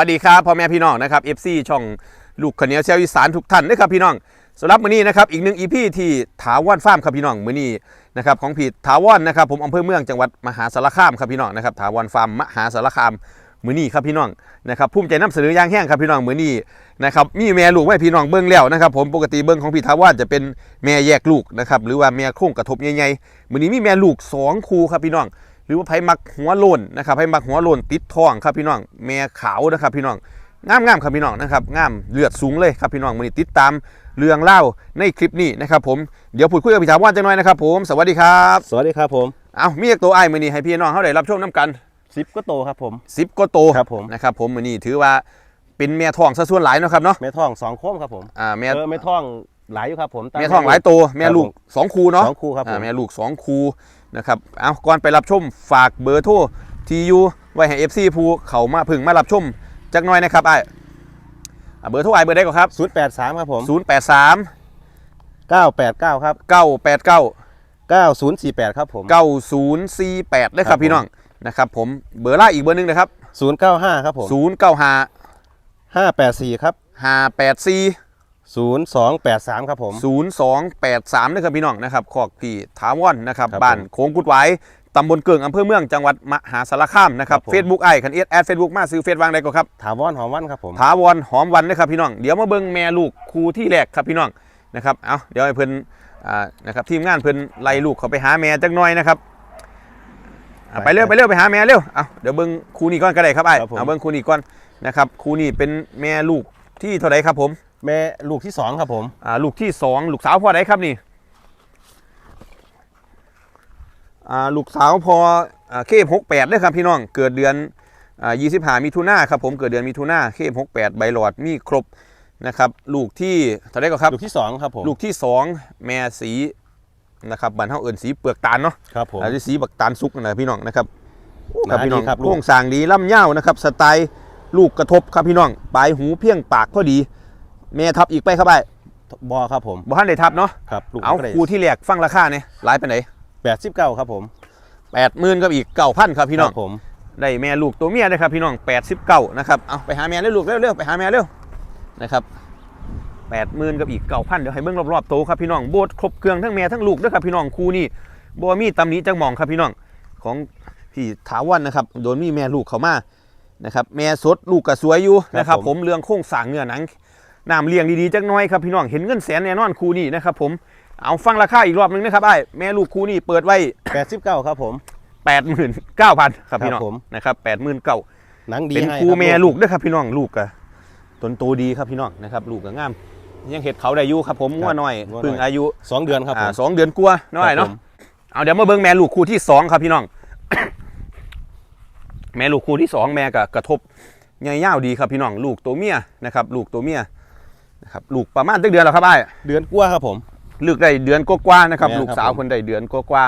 วัสดีครับพ่อแม่พี่น้องนะครับ FC ช่องลูกขเนียวเชียวอีสานทุกท่านนะครับพี่น้องสำหรับมื้อนี้นะครับอีกหนึ่งอีพีที่ถาวรฟาร์มครับพี่น้องมื้อนี้นะครับของพี่ถาวรนะครับผมอำเภอเมืองจังหวัดมหาสารคามครับพี่น้องนะครับถาวรฟาร์มมหาสารคามมื้อนี้ครับพี่น้องนะครับภูมิใจนำเสนอย่างแห้งครับพี่น้องมื้อนี้นะครับมีแม่ลูกไว้พี่น้องเบิ่งแล้วนะครับผมปกติเบิ่งของพี่ถาวรจะเป็นแม่แยกลูกนะครับหรือว่าแม่โครงกระทบใหญ่ๆมื้อนี้มีแม่ลูกสองคู่ครับพี่น้อง รือว่าไผมักหัวโลนนะครับไผมักหัวโลนติดท้องครับพี่น้องแม่ขาวนะครับพี่น้องงามงามๆครับพี่น้องนะครับงามเลือดสูงเลยครับพี่น้องมื้อนี้ติดตามเรื่องเล่าในคลิปนี้นะครับผมเดี๋ยวพูดคุยกับพี่ถาวรจังหน่อยนะครับผมสวัสดีครับ สวัสดีครับผมเอามีอีกตัวไอ้ายมื้อนี้ให้พี่น้องเขาได้รับชมน้ำกันซิปก็โตครับผม10ก็โตครับผมนะครับผมมื้อนี้ถือว่าเป็นแม่ท้องซะส่วนหลายเนาะครับเนาะแม่ท่องสองโค้มครับผมอ่าแม่เออแม่ท่องหลายอยู่ครับผมแม่ท้องหลายโตวแม่ลูกสองคู่เนาะสองคู่ครับผมอ่าแม่ลูกสองคู นะครับเอาก่อนไปรับชมฝากเบอร์โทรทียูไว้ให้ FC ผู้เขามาพึ่งมารับชมจักหน่อยนะครับไอ้อ่าเบอร์โทรไอ้เบอร์ได้ก็ครับศูนย์แปดสามครับผม083เก้าแปดเก้าครับ989เก้าศูนย์สี่แปดครับผม9048เลยคครัรับบผมพี่น้องนะครับผมเบอร์ล่าอีกเบอร์หนึงนะครับศูนย์เก้าห้าครับผม095ห้าแปดสี่ครับ584ศูนย์สองแปดสามครับผม 0283นะครับพี่น้องนะครับขอกพี่ถาวรนะครับครับบ้านผมโค้งกุดไว้ตำบลเกิงอำเภอเมืองจังหวัดมหาสารคามนะครับครับผม เฟซบุ๊กไอ้คันเอสแอดเฟซบุ๊กมาซื้อเฟซวางได้ก็ครับ ถาวรหอมวันครับผม ถาวรหอมวันนะครับพี่น้องเดี๋ยวมาเบิ่งแม่ลูกคู่ที่แรกครับพี่น้องนะครับเอาเดี๋ยวให้เพิ่นอ่านะครับทีมงานเพิ่นไล่ลูกเขาไปหาแม่จักหน่อยนะครับอะไปเร็วไปเร็วไปหาแม่เร็วเอาเดี๋ยวเบิ่งคู่นี้ก่อนก็ได้ครับไอ้ครับผม เอาเบิ่งคู่นี้ก่อนนะครับคู่นี้เป็นแม่ลูกที่เท่าไหรครับผม แม่ลูกที่สองครับผมอ่าลูกที่สองลูกสาวพ่อไหนครับนี่อ่าลูกสาวพออ่าเคมหกแปดเลยครับพี่น้องเกิดเดือนอ่ายี่สิบห้ามิถุนาครับผมเกิดเดือนมิถุนาเคมหกแปดใบหลอดมีครบนะครับลูกที่เท่าไหรก็ครับลูกที่สองครับผมลูกที่สองแม่สีนะครับบันเท่าเอิญสีเปลือกตาลเนาะครับผมอันนี้สีบักตาลซุกนะพี่น้องนะครับหนาพี่น้องดีครับลูกโครงสร้างดีล่ำเย้าวนะครับสไตล์ลูกกระทบครับพี่น้องปลายหูเพียงปากพอดี แม่ทับอีกไปครับไอ้บอครับผมบ่ทันได้ทับเนาะครับลูกเอาก็ได้ครูที่แรกฟังราคาเนี่ยหลายไปไหนแปดสิบเก้าครับผมแปดหมื่นกับอีกเก้าพันครับพี่น้องครับผมได้แม่ลูกตัวเมียได้ครับพี่น้องแปดสิบเก้านะครับเอาไปหาแม่เร็วลูกเร็วๆไปหาแม่เร็วนะครับแปดหมื่นกับอีกเก้าพันเดี๋ยวให้เบิ้งรอบๆโตครับพี่น้องโบดครบเครื่องทั้งแม่ทั้งลูกด้วยครับพี่น้องครูนี่บัวมีตำหนี้จังหมองครับพี่น้องของพี่ถาวันนะครับโดนมีแม่ลูกเขามานะครับแม่สดลูกก็สวยอยู่นะครับผมเรื่องโครงสร้างเนื้อหนัง น้ำเลี้ยงดีๆจักหน้อยครับพี่น้องเห็นเงินแสนแน่นอนครูนี่นะครับผมเอาฟังราคาอีกรอบหนึงนะครับไอ้แม่ลูกครูนี่เปิดไว้แปดสิบเก้าครับผมแปดหมื่นเก้าพันครับพี่น้องครับผมนะครับแปดหมื่นเก้าหนังดีเป็นให้ครูรับแม่ลูกด้วยครับพี่น้องลูกอะต้นโตดีครับพี่น้องนะครับลูกก็งามยังเห็ดเขาได้อยู่ครับผมงัวน้อยเพิ่งอายุสองเดือนครับผอ่ามสองเดือนกลัวาน้อยครัเนาะบผมเอาเดี๋ยวมาเบิ่งแม่ลูกคู่ที่สองครับพี่น้อง แม่ลูกคู่ที่สองแม่ก็กระทบใหญ่ยาวดีครับพี่น้องลูกตัวเมียนะครับลูกตัวเมีย นะครับลูกประมาณตั้งเดือนแล้วครับไอ้ายเดือนกว่าครับผมลูกได้เดือนกว่าๆนะครับ แม่ครับลูกสาวผม คนได้เดือนกว่า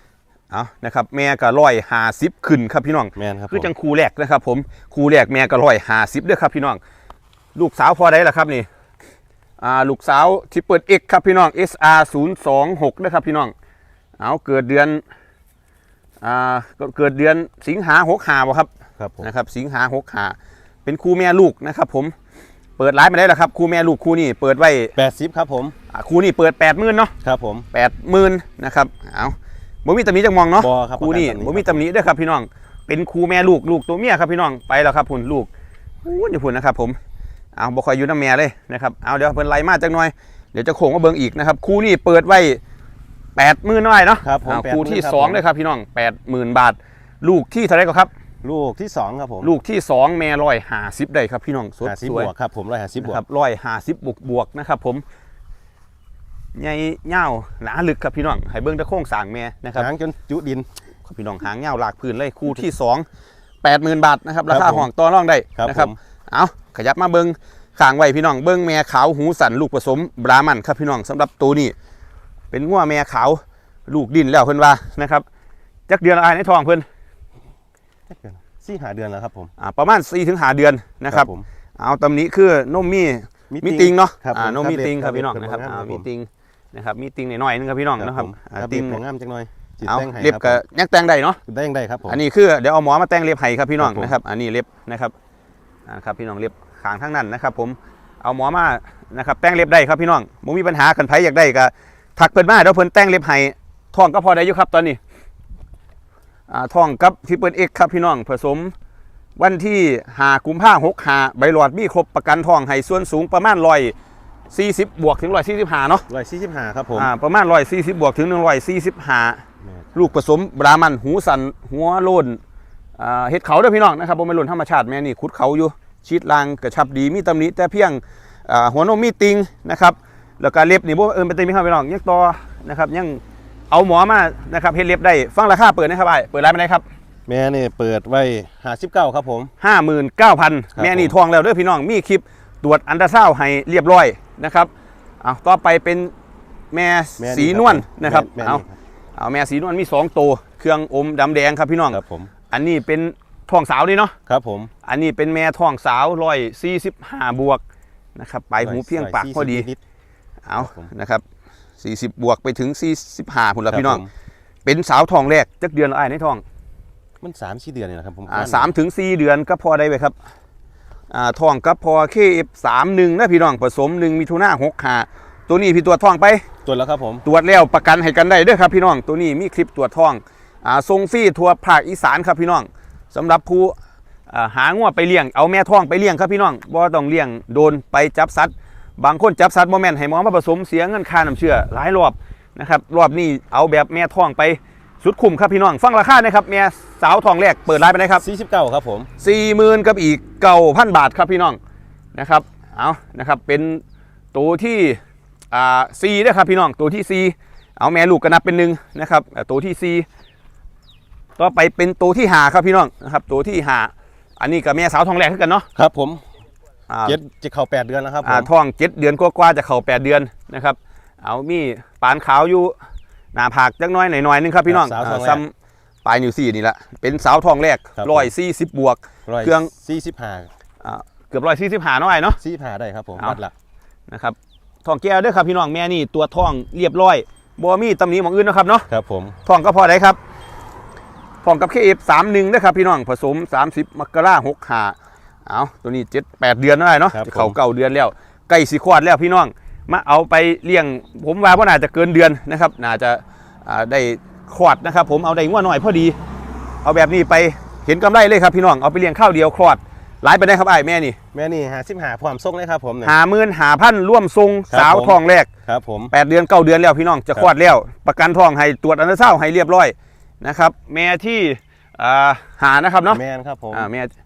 ๆเอานะครับ แม่ก็ร้อยหาสิบขึ้นครับพี่น้อง แมนครับคือผมจังครูแรกนะครับ ผมครูแรกแม่ก็ร้อยหาสิบด้วยครับพี่น้อง ลูกสาวพอได้ละครับนี่อ่าลูกสาวที่เปิด X ครับพี่น้อง SR 0 2 6นะครับพี่น้องเอาเกิดเดือนอ่าก็เกิดเดือนสิงหาหกหาบ่ครับครับผมนะครับสิงหาหกหาเป็นครูแม่ลูกนะครับ ผม เปิดร้านมาได้แล้วครับครูแม่ลูกครูนี่เปิดไว้แปดสิบครับผมอ่าครูนี่เปิด8ปดหมื่นเนาะครับผมแปดหมื่นนะครับเอาบ่มีตำหนิจังมองเนาะบ่ครับครูนี่ประกันตำหนิบ่มีตำหนิเด้วยครับพี่น้อง เป็นครูแม่ลูกลูกตัวเมียครับพี่น้องไปแล้วครับพุ่นลูกอู้อยู่พุ่นนะครับผมเอาบ่ค่อยอยู่น้ำแม่เลยนะครับเอาเดี๋ยวเพิ่นไล่มาจักหน่อยเดี๋ยวจะโค้งมาเบิ่งอีกนะครับครูนี่เปิดไว้แปดหมื่นน้อยเนาะครับผมอ่า80,000ครูที่ครับสองผมเลยครับพี่น้องแปดหมื่นบาท ลูกที่เท่าไหรก็ครับ ลูกที่สองครับผมลูกที่สองแม่ร้อยห้าสิบได้ครับพี่น้องสดห้าสิบสบวยวกครับผมร้อยห้าสิบบวนะกครับร้อยห้าสิบบวกบวกนะครับผมใหญ่เง่าวหนาลึกครับพี่น้องให้เบิ้งแตะโค้งสร้างแม่นะครับหางจนจุดินครับพี่น้องหางเง่าวหลากพื้นเลยคู่ที่สองแปดหมื่นบาทนะครับราคาครับผมห้องต่อรองได้ครับนะครับผมเอาขยับมาเบิ้งข้างไว้พี่น้องเบิ้งแม่ขาวหูสันลูกผสมบรามันครับพี่น้องสำหรับตัวนี้ เป็นงัวแม่ขาวลูกดินแล้วเพิ่นว่านะครับจักเดือนละอายในท้องเพิ่น สี่หาเดือนแล้วครับผมอ่าประมาณ4ถึงหาเดือนนะครับผมเอาตำหนี้คือนมมีมีมีติติงงเนาะครับอ่าผมนมมีครับติงครับครับพี่น้องครับนะครับครับอ่าผมมีติงนะครับมีติงหน่อยๆนึงครับพี่น้องนะครับอ่าครับติงผมงามจังหน่อยจิเอาแต่งให้เล็บคก็รับยังแต่งได้เนาะผมได้ยังได้ครับผมอันนี้คือเดี๋ยวเอาหมอมาแต่งเล็บให้ครับพี่น้องครับผมนะครับ อันนี้เล็บนะครับนะครับพี่น้องเล็บขางทั้งนั้นนะครับ ผมเอาหมอมานะครับแต่งเล็บได้ครับพี่น้องบ่มีปัญหากันไผอยากได้ก็ทักเพิ่นมาเดี๋ยวเพิ่นแต่งเล็บให้ทองก็พอได้อยู่ครับตอนนี้อ่า ทองกับทิปเปิลเอ็กครับพี่น้องผสม วันที่หากุมภาหกหาใบหลอดมีครบประกันทองให้ส่วนสูงประมาณร้อยสี่สิบบวกถึงร้อยสี่สิบห้าเนาะร้อยสี่สิบห้าครับผมอ่าประมาณร้อยสี่สิบบวกถึงหนึ่งร้อยสี่สิบห้าแม่นลูกผสมบรามันหูสันหัวโลนอ่าเห็ดเขาเด้วยพี่น้องนะครับผมเป็นหล่นธรรมชาติแม่นี่ขุดเขาอยู่ชีดลางกระชับดีมีตำหนิแต่เพียงอ่าหัวนมมีติงนะครับแล้วก็เล็บนี่บ่เอิญเป็นติงพี่น้องพี่น้องยังต่อนะครับยัง เอาหมอมานะครับเฮ็ดเล็บได้ฟังราคาเปิดนะครับไอ้เปิดร้านไปไหนครับแม่นี่เปิดไว้ห้าสิบเก้าครับผม ห้าหมื่นเก้าพันครับแม่นี่ผมทองแล้วเด้อพี่น้องมีคลิปตรวจอันตราซาวด์ให้เรียบร้อยนะครับเอาต่อไปเป็นแม่แม่สีนวลนะครับแม่เอานี่ครับ เอาแม่สีนวลมีสองตัวเครื่องอมดำแดงครับพี่น้องครับผมอันนี้เป็นทองสาวนี่เนาะ ครับผม อันนี้เป็นแม่ทองสาวร้อยสี่สิบห้าบวกนะครับไปหูเพียงปากพอดีนิด เอาครับผม นะครับ สี่สิบบวกไปถึงสี่สิบห้าพุ่นละครับพี่น้องผม เป็นสาวทองแรกจักเดือนละไอ้ในทอง มันสามสี่เดือนนี่นะครับผมอ่าสามถึงสี่เดือนก็พอได้ไปครับอ่าทองก็พอเคเอฟสามหนึ่งนะพี่น้องผสมหนึ่งมิถุนาหกหาตัวนี้พี่ตรวจทองไป ตัวแล้วครับผม ตรวจแล้วประกันให้กันได้เด้วยครับพี่น้องตัวนี้มีคลิปตรวจทองอ่าทรงฟรีทั่วภาคอีสานครับพี่น้องสำหรับผู้อ่าหางวไปเลี้ยงเอาแม่ทองไปเลี้ยงครับพี่น้องบ่ต้องเลี้ยงโดนไปจับสัตว์ บางคนจับสัตว์บ่แม่นให้หมอมาผสมเสียเงินค่าน้ำเชื่อหลายรอบนะครับรอบนี้เอาแบบแม่ทองไปสุดคุ้มครับพี่น้องฟังราคานะครับแม่สาวทองแรกเปิดร้านไปไหนครับสี่สิบเก้าครับผมสี่หมื่นกับอีกเก้าพันบาทครับพี่น้องนะครับเอานะครับเป็นตัวที่อ่าซีนะครับพี่น้องตัวที่ซีเอาแม่ลูกก็นับเป็นหนึ่งนะครับอ่าตัวที่ซีต่อไปเป็นตัวที่หาครับพี่น้องนะครับตัวที่หาอันนี้กับแม่สาวทองแรกขึ้นกันเนาะครับผมอ่า เจ็ดจะเข้าแปดเดือนแล้วครับผอ่ามท้องเจ็ดเดือนกว่าๆจะเข้าแปดเดือนนะครับ เอามีปานขาวอยู่หน้าผากจักหน้อยหน่อยๆนึงครับพี่น้องสาวทองแรกซ้ำปลายนิ้วสี่นี่แหละเป็นสาวทองแรกครับร้อยสี่สิบบวกร้อยเครื่องสี่สิบห้าอ่าเกือบร้อยสี่สิบหาน้อยเนาะสี่สิบห้าได้ครับผมเอาวัดละนะครับทองแก้วเด้วยครับพี่น้องแม่นี่ตัวทองเรียบร้อยบัวมีตำหนิหมองอื่นนะครับเนาะครับผมทองก็พอได้ครับทองกับเคเอฟสามหนึ่งนะครับพี่น้องผสม30มกราหกหา เอาตัวนี้เจ็ดแปดเดือนได้เนาะจะเขาเก่าเดือนแล้วใกล้สิคลอดแล้วพี่น้องมาเอาไปเลี้ยง ผมว่าว่าน่าจะเกินเดือนนะครับ น่าจะอ่าได้คลอดนะครับ ผมเอาได้งวหน่อยพอดี เอาแบบนี้ไปเห็นกำไรเลยครับพี่น้องเอาไปเลี้ยงข้าวเดียวคลอดหลายไปได้ครับไอ้ายแม่นี่แม่นี่ห้าสิบห้าความส่งเลยครับผมเนี่ย หาหมื่นหาพันร่วมทรงครับสาวผม ทองแรก ครับผม แปดเดือนเก้าเดือนแล้วพี่น้องจะครับคลอดแล้ว ประกันทองให้ตรวจอันตราซาวด์ให้เรียบร้อยนะครับ แม่ที่อ่าหานะครับเนาะแม่นครับผม อ่าแม่อ่า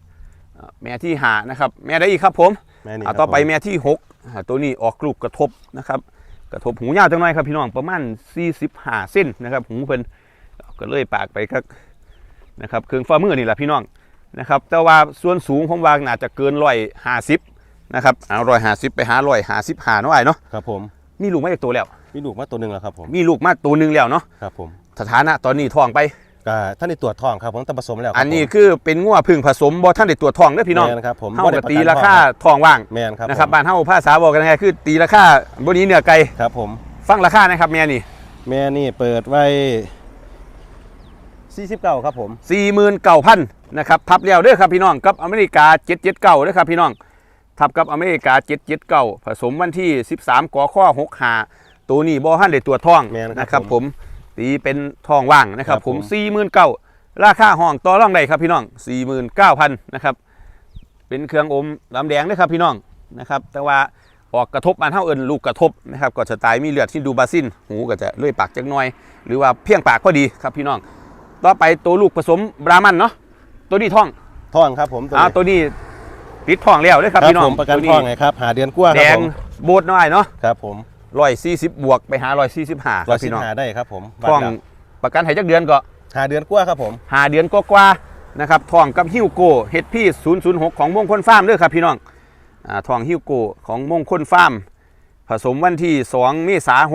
แม่ที่หานะครับ แม่ได้อีกครับผมแม่นี่อ่าครับต่อไปผมแม่ที่หกอ่าตัวนี้ออกลูกกระทบนะครับ กระทบหูยาวจังหน่อยครับพี่น้องประมาณ45เส้นนะครับหูเพิ่นก็เลยปากไปครับนะครับเครื่องฝ่ามือนี่แหละพี่น้องนะครับแต่ว่าส่วนสูงผมว่าน่าจะเกินร้อยห้าสิบนะครับเอาร้อยห้าสิบไปหาร้อยห้าสิบหาเนาะไอ้เนาะครับผมมีลูกมาจากตัวแล้ว มีลูกมาตัวหนึ่งแล้วครับผมมีลูกมาตัวหนึ่งแล้วเนาะครับผมสถานะตอนนี้ท้องไป ก็ท่านได้ตรวจทองครับผมแต่ผสมแล้วครับอันนี้ผมคือเป็นงัวพึ่งผสมบ่ท่านได้ตรวจท้องเด้อพี่น้องแม่นครับผมเฮาบ่ได้ก็ประตีกันราคาท้องท้องว่างแม่นครับนะครับผมบ้านเฮาภาษาบอกกันไงคือตีราคาบ่นี้เนื้อไก่ครับผม ฟังราคานะครับแม่นี่แม่นี่เปิดไว้49ครับผม 49,000นะครับทับแล้วเด้อครับพี่น้องกับอเมริกา779เด้อครับพี่น้องทับกับอเมริกา779ผสมวันที่ 13กข้อ65ตัวนี้บ่ทันได้ตรวจท้องแม่นครับนะครับผม ผม ตีเป็นท้องว่างนะครับครับผมผม49,000ราคาห้องต่อรองได้ครับพี่น้อง49,000นะครับเป็นเครื่องอมลำแดงด้วยครับพี่น้องนะครับ แต่ว่าออกกระทบอันเท่าเอินลูกกระทบนะครับก็สไตล์มีเลือดที่ดูบาซินหูก็จะเลื่อยปากจักหน่อย หรือว่าเพียงปากพอดีครับพี่น้อง ต่อไปตัวลูกผสมบรามันเนาะตัวนี้ท้องทองครับผมตัวอ่านี้ตัวนี้ติดท้องแล้วเด้วยครับครับพี่น้องผมประกันตัวทองไงครับหาเดือนกว่าคแดรับงผมโบดน้อยเนาะครับผม ร้อยสี่สิบบวกไปหาร้อยสี่สิบห้าคร้อรัยบสิพี่บน้องหาได้ครับผมท้องวัดละประกันให้จักเดือนก็หาเดือนกว่าครับผมหาเดือนกว่าๆนะครับทองกับฮิวโก้เฮดพี่006ของมงคลฟาร์มเด้อครับพี่น้องอ่าทองฮิวโก้ของมงคลฟาร์ม ผสมวันที่2เมษายน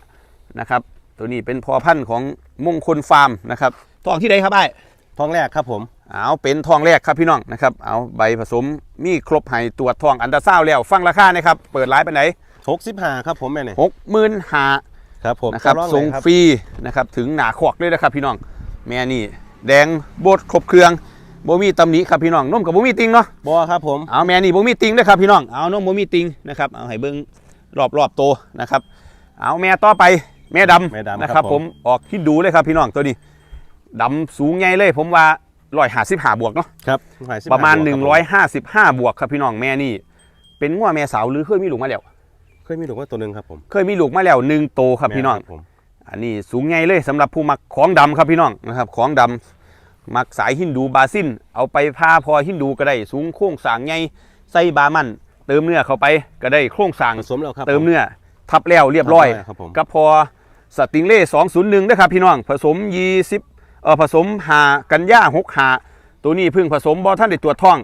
65นะครับตัวนี้เป็นพอพันธุ์ของมงคลฟาร์มนะครับทองที่ใดครับไอ้ทองแรกครับผม เอาเป็นทองแรกครับพี่น้องนะครับ เอาใบผสมมีครบให้ตรวจทองอันดาซาวด์แล้ว ฟังราคานะครับ เปิดร้านไปไหน 65ครับผมแม่นี่หกหมื่นหาครับผมนะครับต่อองส่งเลยครับฟรีนะครับถึงหนาขวกเลยนะครับพี่น้องแม่นี่แดงโบดครบเครื่องบ่มีตำหนิครับพี่น้องนมกับบ่มีติงเนาะบอครับผมเอาแม่นี่บ่มีติงเด้อครับพี่น้องเอานมบ่มีติงนะครับเอาให้เบิ่งรอบรอบๆโตวนะครับ เอาแม่ต่อไปแม่ดำแม่ดำนะคครัรับบผผมมออกที่ดูเลยครับพี่น้องตัวนี้ดำสูงใหญ่เลยผมว่า155บวกเนาะครับประมาณบวกคบ155บวกครับพี่น้องแม่นี่ เป็นงัวแม่สาวหรือเคยมีลูกมาแล้ว เคยมีหลวงว่าตัวหนึ่งครับผมเคยมีลูกมาแล้วหนึ่งโตครับพี่น้องแม่ผมอันนี้สูงใหญ่เลยสำหรับผู้มักของดำครับพี่น้องนะครับของดำมักสายฮินดูบาซินเอาไปพาพอฮินดูก็ได้สูงโค้งสร้างใหญ่ใส่บามัน เติมเนื้อเข้าไปก็ได้โครงสร้าง ผสมแล้วครับ เติมเนื้อทับแล้วเรียบร้อยครับผมก็พอสติงเล่201นะครับพี่น้อง ผสม 20เอ่อผสมหากันย่า6หาตัวนี้เพิ่งผสมบอท่านได้ตรวจท้อง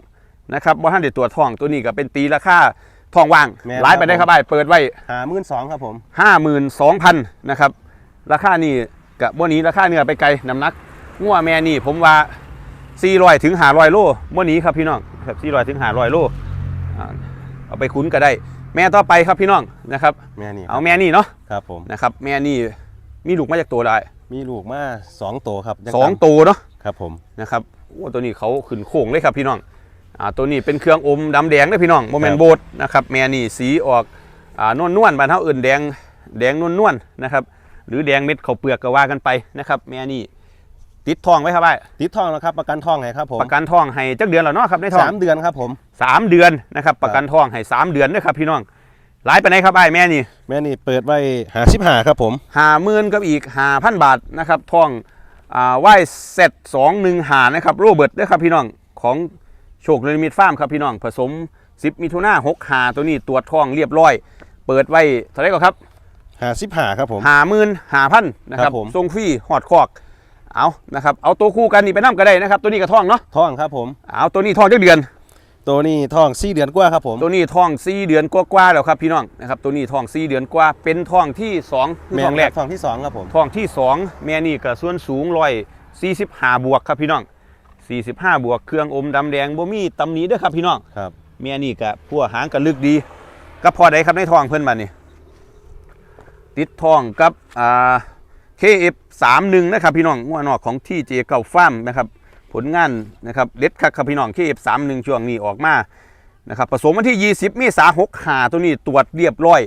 นะครับบอท่านได้ตรวจท้องตัวนี้ก็เป็นตีราคา ท้องว่างแม่นหลายไปได้ครับไอ้ายเปิดไว้ หามื่นสองครับผม 52,000นะครับ ราคานี่กับบนี้ราคาเนื้อไปไกลน้ำหนักงัวแม่นี่ผมว่า400ถึง500โลบ่หนี้ครับพี่น้องครับ400ถึง500โลอ่าเอาไปคุ้นก็ได้ แม่ต่อไปครับพี่น้องนะครับ แม่นี่เอาแม่นี่เนาะครับผม นะครับ แม่นี่มีลูกมาจากตัวได้มีลูกมาสองตัวครับยังสองต่ำตัวเนาะครับผม นะครับโอ้ตัวนี้เขาขึ้นโค้งเลยครับพี่น้อง อ่าตัวนี้เป็นเครื่องอมดำแดงนะพี่น้องโมเมนครับโบดนะครับแม่นี่สีออกอ่านวลนวลๆบานเท่าอื่นแดงแดงนวลนวลๆนะครับหรือแดงเม็ดเขาวเปลือกก็ว่ากันไปนะครับแม่นี่ติดทองไว้ครับไอ้ติดทองแล้วครับประกันทองไงครับผมประกันทองให้จักเดือนแล้วเนาะครับในทองสามเดือนครับผมสามเดือนนะครับประกันทองให้สามเดือนนะครับพี่น้องหลายไปไหนครับไอ้แม่นี่แม่นี่เปิดไว้หาสิบหาครับผมหาหมื่นกับอีกหาพันบาทนะครับทองอ่าไหว้เซตสองหนึ่งหานะครับโรเบิร์ตด้วยครับพี่น้องของ โชคเลยมิดฟาร์มครับพี่น้องผสม 10 มิถุนาหกหาตัวนี้ตรวจทองเรียบร้อย เปิดไว้เท่าไหรก็ครับหาสิบหาครับผมหาหมื่นหาพันนะครับครับผมทรงฟรีหอดคอกเอานะครับเอาตัวคู่กันนี่ไปนั่ก็ได้นะครับ ตัวนี้ก็ทองเนาะทองครับผมเอาตัวนี้ทองจักเดือน ตัวนี้ทองสี่เดือนกว่าครับผม ตัวนี้ทองสี่เดือนกว่าๆแล้วครับพี่น้องนะครับตัวนี้ทองสี่เดือนกว่าเป็นทองที่สองคือแม่ทองแรกทองที่สองครับผมท้องที่2แม่นี่ก็ส่วนสูงร้อย45บวกครับพี่น้อง 45 บวกเครื่องอมดำแดงบ่มีตำหนิเด้อครับพี่น้องครับแม่นี่ก็พัวหางก็ลึกดีก็พอได้ครับในท้องเพิ่นบัดนี้ติดท้องกับอ่า KF31 นะครับพี่น้องงัวนอกของที่เจเก่าฟาร์มนะครับผลงานนะครับเด็ดคักครับพี่น้อง KF31 ช่วงนี้ออกมานะครับผสมวันที่ 20เมษายน6หาตัวนี้ตรวจเรียบร้อย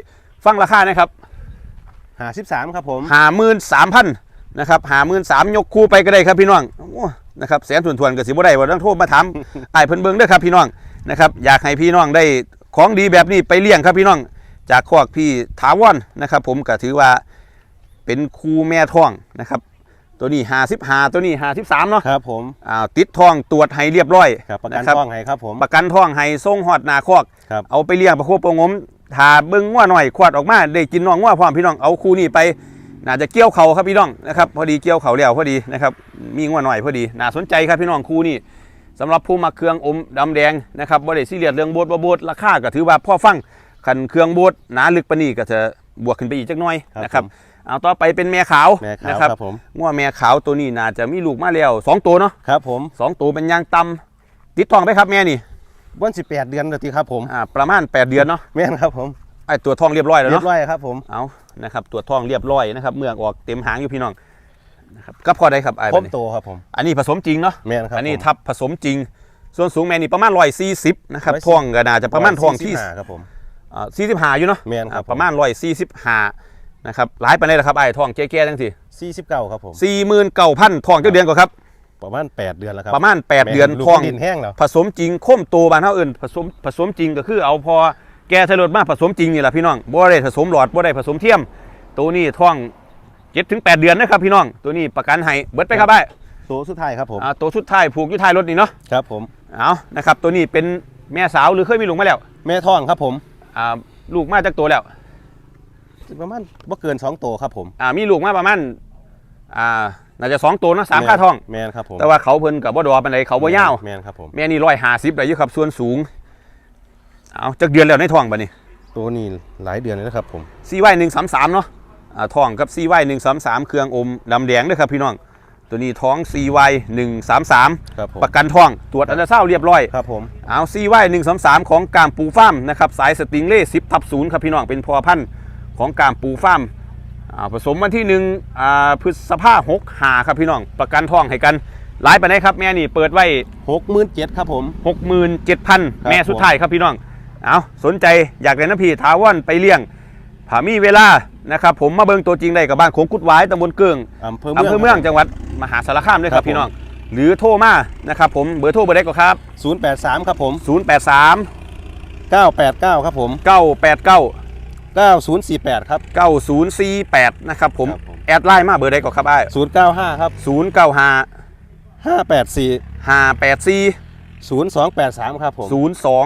ฟังราคานะครับหาสิบสามครับผมหาหมื่นสามพันนะครับหาหมื่นสามยกคู่ไปก็ได้ครับพี่น้องโอ้ นะครับแสนทวนทวนๆกับสิบ่ได้ว่าต้องโทรมาถามไอ้ายเพิ่นเบิ่งเด้อครับพี่น้องนะครับอยากให้พี่น้องได้ของดีแบบนี้ไปเลี้ยงครับพี่น้อง จากคอกพี่ถาวรนะครับ ผมก็ถือว่าเป็นครูแม่ท้องนะครับ ตัวนี้หาสิบหาตัวนี้หาสิบสามเนาะครับผมอ่าติดท้องตรวจให้เรียบร้อยครับประกันนะคบทองให้ครับผมประกันท้องให้ส่งฮอดหนาคอกครับเอาไปเลี้ยงประโคบประหงมถ้าเบิ่งงัวหน่อยขวดออกมาได้กินน้องงัวพร้อมพี่น้องเอาคู่นี้ไป น่าจะเกี่ยวเขาครับพี่น้องนะครับพอดีเกี่ยวเขาแล้วพอดีนะครับมีงัวหน่อยพอดีน่าสนใจครับพี่น้องคู่นี้สำหรับผู้มาเครื่องอมดำแดงนะครับบ่ได้ซีเรียสเรื่องโบดบ่โบดราคาก็ถือว่าพ่อฟังคันเครื่องโบดหนาลึกปานนี้ก็จะบวกขึ้นไปอีกจักหน่อยครับนะครับผมเอาต่อไปเป็นแม่ขาวแม่ขาวนะครับครับผมงัวแม่ขาวตัวนี้น่าจะมีลูกมาแล้วสองตัวเนาะครับผมสองตัวเป็นยางตำติดทองไปครับแม่นี่วันสิบแปดเดือนเลยทีครับผมอ่าประมาณ8เดือนเนาะแม่นครับผมไอตัวทองเรียบร้อยแล้วเรียเนาะบร้อยครับผมเอา นะครับตัวทองเรียบร้อยนะครับเมืองออกเต็มหางอยู่พี่น้องนะครับก็พอได้ครับไอ้พแบบมนี้โตครับผมอันนี้ผสมจริงเนาะแม่นครับอันนี้ผมทับผสมจริง ส่วนสูงแม่นี่ประมาณร้อยสี่สิบนะครับ140ทองก็น่าจะประมาณทองที่145ครับผมสี่สิบห้าอยู่เนาะแม่นครับอ่าประมาณร้อยสี่สิบห้านะครับหลายไปเลยนะครับไอ้ทองแก่ๆทั้งทีสี่สิบเก้าครับผมสี่หมื่นเก้าพันทองเจ้าเดือนกว่าครับประมาณแปดเดือนแล้วครับประมาณแปดเดือนลูกทองดินแห้งแล้วผสมจริงโค้มตัวบานเท่าอื่นผสมผสมจริงก็คือเอาพอ แกสลดมาผสมจริงนี่แหละพี่น้องบ่ได้ผสมหลอดบ่ได้ผสมเทียม ตัวนี้ท้องเจ็ดถึงแปดเดือนนะครับพี่น้อง ตัวนี้ประกันให้เบิดไปครับไอ้ตัวสุดท้ายครับผมอ่าตัวสุดท้ายผูกอยู่ท้ายรถนี่เนาะครับผมเอานะครับตัวนี้เป็นแม่สาวหรือเคยมีลูกมาแล้ว แม่ทองครับผมอ่าลูกมาจากตัวแล้วประมาณบ่เกินสองตัวครับผมอ่ามีลูกมาประมาณอ่าน่าจะสองตัวเนาะสามค่าท้องแม่นครับผมแต่ว่าเขาเพิ่นกับบ่ดอปานใดเขาบ่ยาวแม่นครับผมแม่นี่ร้อยห้าสิบได้อยู่ครับส่วนสูง เอาจักเดือนแล้วในท้องบัดนี้ตัวนี้หลายเดือนเลยนะครับผมซีไวหนึ่งสามสามเนาะอ่าทองกับซีไวหนึ่งสามสามเครื่องอมดำแดงด้วยครับพี่น้อง ตัวนี้ท้องซีไวหนึ่งสามสามครับผมประกันทองตรวจอันตราซาวด์เรียบร้อย ครับผมเอาซีไวหนึ่งสามสามของกามปูฟาร์มนะครับสายสติงเล่สิบทับศูนย์ครับพี่น้องเป็นพอพันธุ์ของกามปูฟาร์มอ่าผสมวันที่หนึ่งอ่าพฤษภาหกหาครับพี่น้อง ประกันทองให้กันหลายปานใดครับแม่นี่เปิดไว้หกหมื่นเจ็ดครับผม67,000แม่ผมสุดท้ายครับพี่น้อง เอาสนใจอยากเรียนน้ำพี่ถาวรไปเลี้ยงผามีเวลานะครับผมมาเบิ่งตัวจริงได้กับบ้านโขงกุดหวายตำบลเกืองอำเภออำเภอเมืองคจังหวัดมหาสารคามด้วยคครัรับบผมพี่น้อง หรือโทรมานะครับผมเบอร์โทรเบอร์ใดก็ครับศูนย์แปดสามครับผม 083เก้าแปดเก้าครับผม 989เก้าศูนย์สี่แปดครับ 9048 นะครับผม ครับผม แอดไลน์มาเบอร์ใดก็ครับไอ้ศูนย์เก้าห้าครับ095ห้าแปดสี่584 ศูนย์สองแปดสามครับผม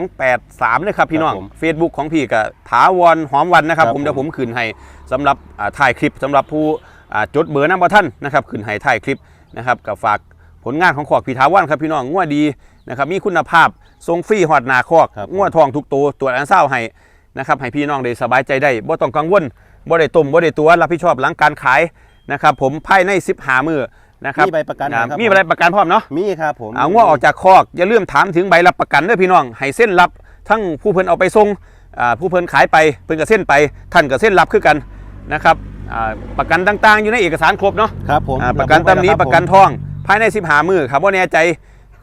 0283นะครับพี่น้อง ครับผม Facebook ของพี่กับถาวรหอมวันนะครับครับผมเดี๋ยวผผมมขึ้นให้สำหรับอ่าถ่ายคลิปสำหรับผู้อ่าจดเบอร์น้ำบ่ท่านนะครับขึ้นให้ถ่ายคลิปนะครับกับฝากผลงานของขอกพี่ถาวรครับพี่น้องงัวดีนะครับมีคุณภาพทรงฟรีหอดหนาคอกครับผม งัวทองทุกตัวตรวจอันเศร้าให้นะครับให้พี่น้องได้สบายใจได้บ่ต้องกังวลบ่ได้ต้มบ่ได้ตัวรับผิดชอบหลังการขายนะครับผมภายใน 15 มื้อ นะครับมีใบประกันไหมอ่าครับมีใบประกันพร้อมเนาะมีครับผมเอาง้อออกจากคอกอย่าลืมถามถึงใบรับประกันด้วยพี่น้องให้เส้นรับทั้งผู้เพิ่นเอาไปส่งอ่าผู้เพิ่นขายไปเพิ่นก็เส้นไปท่านก็เส้นรับคือกันนะครับอ่าประกันต่างๆ อยู่ในเอกสารครบเนาะครับผมอ่าประกันตำหนี้คบผมประกันทอง ภายใน15มื้อครับว่าแน่ใจ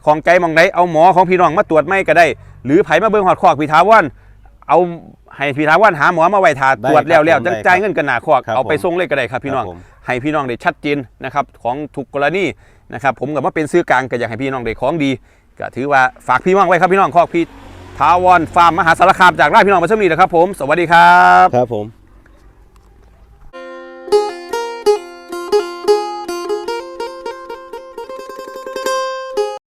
ของใจหมองใดเอาหมอของพี่น้องมาตรวจไม่ก็ได้ หรือไผมาเบิ่งหอดคอกพี่ทาวันเอาให้พี่ทาวันหาหมอมาไว้ทาตรวจแล้วแล้วจังจ่ายเงินกันหนาคอกครับเอาไปผมส่งเลยก็ได้ครับพี่น้องครับผม ให้พี่น้องได้ชัดเจนนะครับของทุกกรณีนะครับผมกับว่าเป็นซื้อกลางก็อยากให้พี่น้องได้ของดีก็ถือว่าฝากพี่น้องไว้ครับพี่น้องขอบพี่ทาวรฟาร์มมหาสารคามจากไร่พี่น้องมาเช่นนี้นะครับผม สวัสดีครับ ครับผม